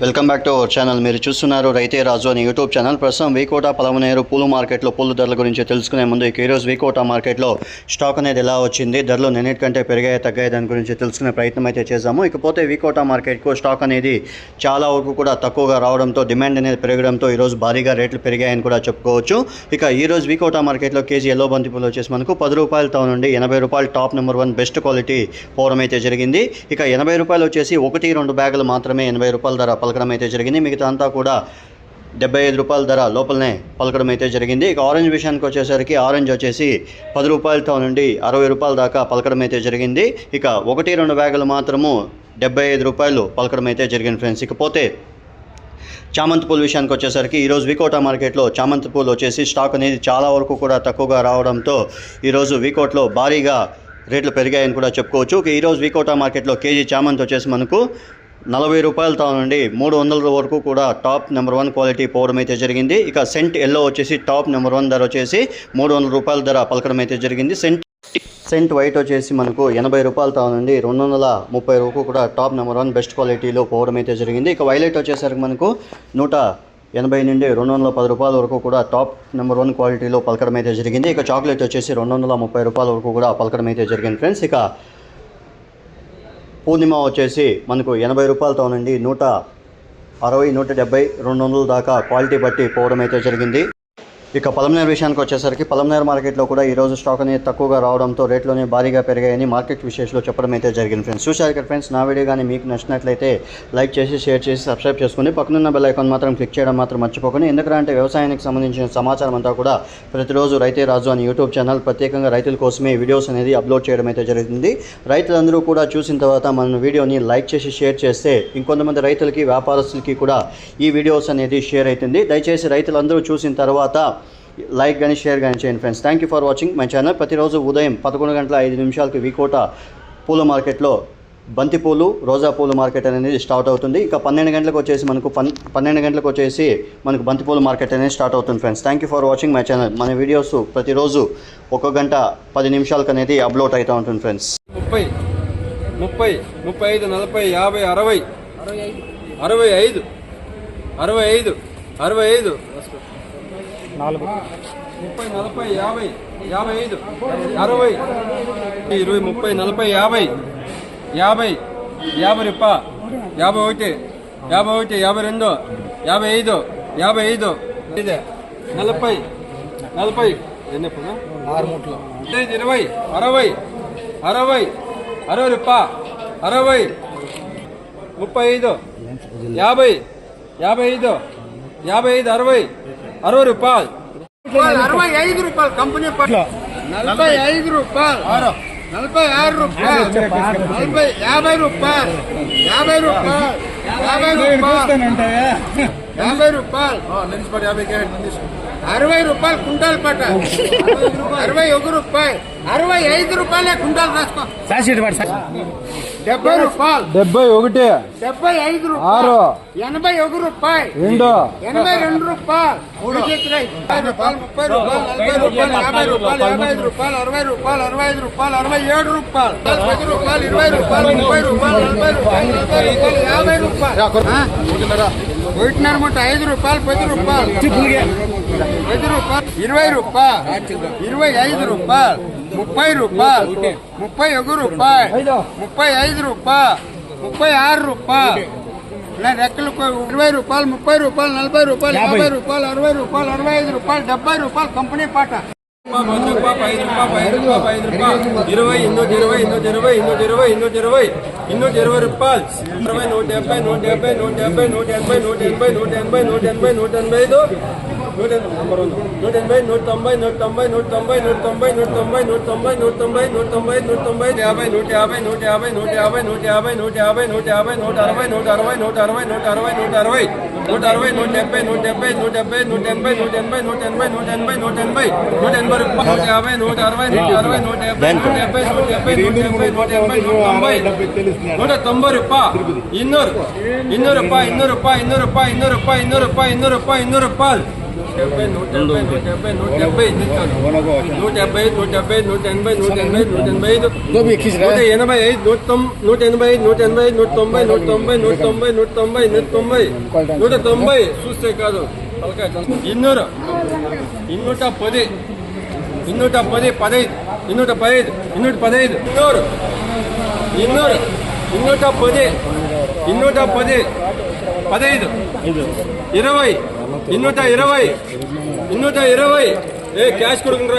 Welcome back to our channel మీరు చూస్తున్నారు రైతే రాజు అని యూట్యూబ్ ఛానల్ ప్రస్తుతం వీకోట పలమనేరు పూలు మార్కెట్లో పూల ధరల గురించి తెలుసుకునే ముందు ఇక ఈరోజు వీకోట మార్కెట్లో స్టాక్ అనేది ఎలా వచ్చింది ధరలు నిన్నటికంటే పెరిగాయి తగ్గాయి దాని గురించి తెలుసుకునే ప్రయత్నం అయితే చేశాము. ఇకపోతే వీకోట మార్కెట్కు స్టాక్ అనేది చాలా వరకు కూడా తక్కువగా రావడంతో డిమాండ్ అనేది పెరగడంతో ఈరోజు భారీగా రేట్లు పెరిగాయని కూడా చెప్పుకోవచ్చు. ఇక ఈరోజు వీకోట మార్కెట్లో కేజీ ఎల్లో బంతి పూలు వచ్చేసి మనకు పది రూపాయలతో నుండి ఎనభై రూపాయలు top number one best quality పోవడం అయితే జరిగింది. ఇక ఎనభై రూపాయలు వచ్చేసి ఒకటి రెండు బ్యాగులు మాత్రమే ఎనభై రూపాయల ధర పలకడం అయితే జరిగింది. మిగతా అంతా కూడా డెబ్బై ఐదు రూపాయల ధర లోపలనే పలకడం అయితే జరిగింది. ఇక ఆరెంజ్ విషయానికి వచ్చేసరికి ఆరెంజ్ వచ్చేసి పది రూపాయలతో నుండి అరవై రూపాయల దాకా పలకడం అయితే జరిగింది. ఇక ఒకటి రెండు బ్యాగులు మాత్రము డెబ్బై ఐదు రూపాయలు పలకడం అయితే జరిగింది ఫ్రెండ్స్. ఇకపోతే చామంతి పూల విషయానికి వచ్చేసరికి ఈరోజు వికోటా మార్కెట్లో చామంతి పూలు వచ్చేసి స్టాక్ అనేది చాలా వరకు కూడా తక్కువగా రావడంతో ఈరోజు వికోట్లో భారీగా రేట్లు పెరిగాయని కూడా చెప్పుకోవచ్చు. ఈరోజు వికోటా మార్కెట్లో కేజీ చామంతి వచ్చేసి మనకు నలభై రూపాయలతో నుండి మూడు వందల వరకు కూడా టాప్ నెంబర్ వన్ క్వాలిటీ పోవడం అయితే జరిగింది. ఇక సెంట్ ఎల్లో వచ్చేసి టాప్ నెంబర్ వన్ ధర వచ్చేసి మూడు వందల రూపాయల ధర పలకడం అయితే జరిగింది. సెంట్ సెంట్ వైట్ వచ్చేసి మనకు ఎనభై రూపాయలతో నుండి రెండు వందల ముప్పై వరకు కూడా టాప్ నెంబర్ వన్ బెస్ట్ క్వాలిటీలో పోవడం అయితే జరిగింది. ఇక వైలెట్ వచ్చేసరికి మనకు నూట ఎనభై నుండి రెండు వందల పది రూపాయల వరకు కూడా టాప్ నెంబర్ వన్ క్వాలిటీలో పలకడం అయితే జరిగింది. ఇక చాక్లెట్ వచ్చేసి రెండు వందల ముప్పై రూపాయల వరకు కూడా పలకడం అయితే జరిగింది. ఫ్రెండ్స్ ఇక పూర్ణిమ వచ్చేసి మనకు ఎనభై రూపాయలతో నుండి నూట అరవై నూట డెబ్బై రెండు వందల దాకా క్వాలిటీ బట్టి పోవడం అయితే జరిగింది. ఇక పలమనేర్ విషయానికి వచ్చేసరికి పలమనేర్ మార్కెట్లో కూడా ఈరోజు స్టాక్ అనేది తక్కువగా రావడంతో రేట్లోనే భారీగా పెరిగాయని మార్కెట్ విశేషంలో చెప్పడం అయితే జరిగింది ఫ్రెండ్స్. చూశారు ఇక్కడ ఫ్రెండ్స్ నా వీడియో కానీ మీకు నచ్చినట్లయితే లైక్ చేసి షేర్ చేసి సబ్స్క్రైబ్ చేసుకుని పక్కనున్న బెల్ ఐకాన్ మాత్రం క్లిక్ చేయడం మాత్రం మర్చిపోకండి. ఎందుకంటే వ్యవసాయానికి సంబంధించిన సమాచారం అంతా కూడా ప్రతిరోజు రైతే రాజు అని యూట్యూబ్ ఛానల్ ప్రత్యేకంగా రైతుల కోసమే వీడియోస్ అనేది అప్లోడ్ చేయడం అయితే జరుగుతుంది రైతులందరూ కూడా చూసిన తర్వాత మన వీడియోని లైక్ చేసి షేర్ చేస్తే ఇంకొంతమంది రైతులకి వ్యాపారస్తులకి కూడా ఈ వీడియోస్ అనేది షేర్ అవుతుంది. దయచేసి రైతులందరూ చూసిన తర్వాత లైక్ కానీ షేర్ కానీ చేయండి friends. Thank you for watching my channel ప్రతిరోజు ఉదయం పదకొండు గంటల ఐదు నిమిషాలకి వికోట పూల మార్కెట్లో బంతిపూలు రోజా పూల మార్కెట్ అనేది స్టార్ట్ అవుతుంది. ఇక పన్నెండు గంటలకు వచ్చేసి మనకు పన్ పన్నెండు గంటలకు వచ్చేసి మనకు బంతిపూలు మార్కెట్ అనేది స్టార్ట్ అవుతుంది friends. Thank you for watching my channel మన వీడియోస్ ప్రతిరోజు ఒక గంట పది నిమిషాలకు అనేది అప్లోడ్ అవుతూ ఉంటుంది ఫ్రెండ్స్. ముప్పై ముప్పై ముప్పై ఐదు నలభై యాభై అరవై అరవై ఐదు అరవై ఐదు అరవై ఐదు నాలుగు. ముప్పై నలభై యాభై యాభై ఐదు అరవై ఇరవై ముప్పై నలభై యాభై యాభై యాభై రూప యాభై ఒకటి యాభై ఒకటి యాభై రెండు యాభై ఐదు యాభై ఐదు ఇదే నలభై నలభై ఎన్ని ఆరు మూట్లు. ఇరవై అరవై అరవై అరవై రూపా అరవై ముప్పై ఐదు యాభై యాభై ఐదు యాభై ఐదు అరవై అరవై రూపాయలు. అరవై ఐదు రూపాయలు కంపెనీ నలభై ఐదు రూపాయలు. నలభై ఆరు రూపాయలు. నలభై యాభై రూపాయలు. యాభై రూపాయలు. యాభై రూపాయలు యాభై రూపాయలు. అరవై రూపాయలు కుంటాలు పట్ట. అరవై ఒక రూపాయలు. అరవై ఐదు రూపాయలే కుంటాలు రాసుకో. డెబ్బై రూపాయలు డెబ్బై ఒకటి డెబ్బై ఐదు ఆరు రూపాయలు ఎనభై ఒక రూపాయలు రెండు ఎనభై రెండు రూపాయలు ముప్పై రూపాయలు ముప్పై రూపాయలు నలభై రూపాయలు యాభై రూపాయలు యాభై ఐదు రూపాయలు అరవై రూపాయలు అరవై ఐదు రూపాయలు అరవై ఏడు రూపాయలు పది రూపాయలు ఇరవై రూపాయలు ముప్పై రూపాయలు నలభై రూపాయలు నలభై రూపాయలు యాభై రూపాయలు ఆ? ఒకటిన్నర మూట ఐదు రూపాయలు పది రూపాయలు పది రూపాయలు ఇరవై రూపాయలు. ఇరవై ఐదు రూపాయలు. ముప్పై రూపాయలు. ముప్పై ఒక రూపాయలు ముప్పై ఐదు రూపాయలు. ముప్పై ఆరు రూపాయలు. నా రెక్కలు ఇరవై రూపాయలు ముప్పై రూపాయలు నలభై రూపాయలు యాభై రూపాయలు అరవై రూపాయలు అరవై ఐదు రూపాయలు డెబ్బై రూపాయలు కంపెనీ పాట. ఇరవై ఇన్నూటి ఇరవై ఇన్నూటి ఇరవై ఇన్నూటి ఇరవై ఇన్నూటి ఇరవై ఇన్నూటి ఇరవై రూపాయలు. ఇరవై నూట డెబ్బై నూట డెబ్బై నూట డెబ్బై నూట ఎనభై నూట ఎనభై నూట ఎనభై నూట ఎనభై నూట ఎనభై ఐదు. నూట నంబర్ వన్ నూట ఎనభై నూట తొంభై నూట తొంభై నూట తొంభై నూట తొంభై నూట తొంభై నూట తొంభై నూట తొంభై నూట తొంభై నూట తొంభై యాభై నూట యాభై నూట యాభై నూట యాభై నూట యాభై నూట యాభై నూట యాభై నూట అరవై నూట అరవై నూట అరవై నూట అరవై నూట అరవై నూట అరవై నూట డెబ్బై నూట డెబ్బై నూట డెబ్బై నూట ఎనభై నూట ఎనభై నూట ఎనభై నూట ఎనభై నూట ఎనభై నూట ఎనభై రూపాయలు నూట యాభై నూట అరవై నూట అరవై నూట డెబ్బై నూట డెబ్బై నూట డెబ్బై నూట ఎనభై నూట ఎనభై నూట తొంభై నూట తొంభై రూపాయలు ಇನ್ನೂರು ಇನ್ನೂರು ರೂಪಾಯಿ ಇನ್ನೂರು ರೂಪಾಯಿ ಇನ್ನೂರು ರೂಪಾಯಿ ಇನ್ನೂರು ರೂಪಾಯಿ ಇನ್ನೂರು ರೂಪಾಯಿ ಇನ್ನೂರು ರೂಪಾಯಿ ಇನ್ನೂರು ರೂಪಾಯಿ డెబ్బై నూట డెబ్బై నూట డెబ్బై నూట డెబ్బై ఇది కాదు. నూట డెబ్బై నూట డెబ్బై నూట ఎనభై నూట ఎనభై నూట ఎనభై ఐదు నూట ఎనభై ఐదు నూట తొమ్ నూట ఎనభై ఐదు నూట ఎనభై ఐదు నూట తొంభై నూట తొంభై నూట తొంభై నూట తొంభై నూట తొంభై నూట తొంభై చూస్తే కాదు తలకాయ చదువు. ఇన్నూరు ಇನ್ನೂಟ ಪದಿ ಇನ್ನೂಟ ಪದಿ ಪದೈದು ಇನ್ನೂಟ ಪದೈದು ಇನ್ನೂಟ ಪದೈದು ಇನ್ನೂರು ಇನ್ನೂರು ಇನ್ನೂಟ ಪದಿ ಇನ್ನೂಟ పది పదైదు ఇరవై ఇన్నూట ఇరవై. ఇన్నూట ఇరవై. ఏ క్యాష్ కొడుకుంటారా